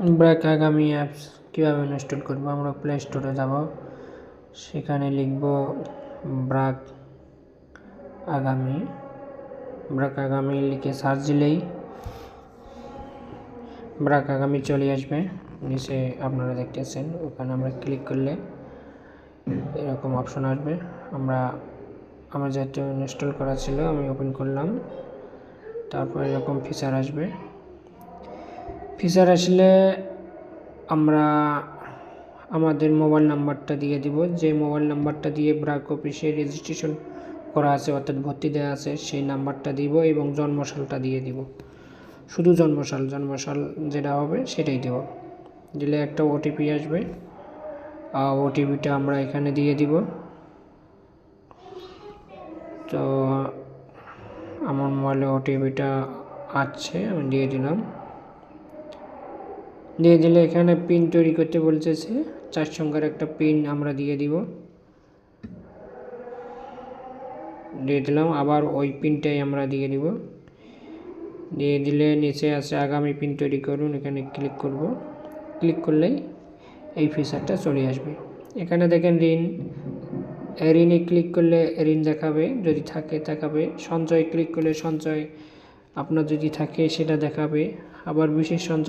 ব্র্যাক আগামী অ্যাপস কীভাবে ইনস্টল করব? আমরা প্লে স্টোরে যাব। সেখানে লিখব ব্রাক আগামী। ব্রাক আগামী লিখে সার্চ দিলেই ব্রাক আগামী চলে আসবে। নিচে আপনারা দেখতেছেন, ওখানে আমরা ক্লিক করলে এরকম অপশন আসবে। আমরা, আমার যেহেতু ইনস্টল করা ছিল, আমি ওপেন করলাম। তারপর এরকম ফিচার আসবে। ফিচার আসলে আমরা আমাদের মোবাইল নাম্বারটা দিয়ে দিব। যে মোবাইল নাম্বারটা দিয়ে ব্রাক অফিসে রেজিস্ট্রেশন করা আছে, অর্থাৎ ভর্তি দেওয়া আছে, সেই নাম্বারটা দিব এবং জন্মসালটা দিয়ে দিব। শুধু জন্মসাল জন্মসাল যেটা হবে সেটাই দেব। দিলে একটা ওটিপি আসবে। ওটিপিটা আমরা এখানে দিয়ে দিব। তো আমার মোবাইলে ওটিপিটা আছে, আমি দিয়ে দিলাম। দিয়ে দিলে এখানে পিন তৈরি করতে বলতেছে চার সংখ্যার একটা পিন আমরা দিয়ে দিব। দিয়ে দিলাম, আবার ওই পিনটাই আমরা দিয়ে দিব। দিয়ে দিলে নিচে আছে আগামী পিন তৈরি করুন, এখানে ক্লিক করব। ক্লিক করলেই এই ফিচারটা চলে আসবে। এখানে দেখেন ঋণ। ঋণে ক্লিক করলে ঋণ দেখাবে, যদি থাকে দেখাবে। সঞ্চয় ক্লিক করলে সঞ্চয়, আপনার যদি থাকে সেটা দেখাবে। আবার বিশেষ সঞ্চয়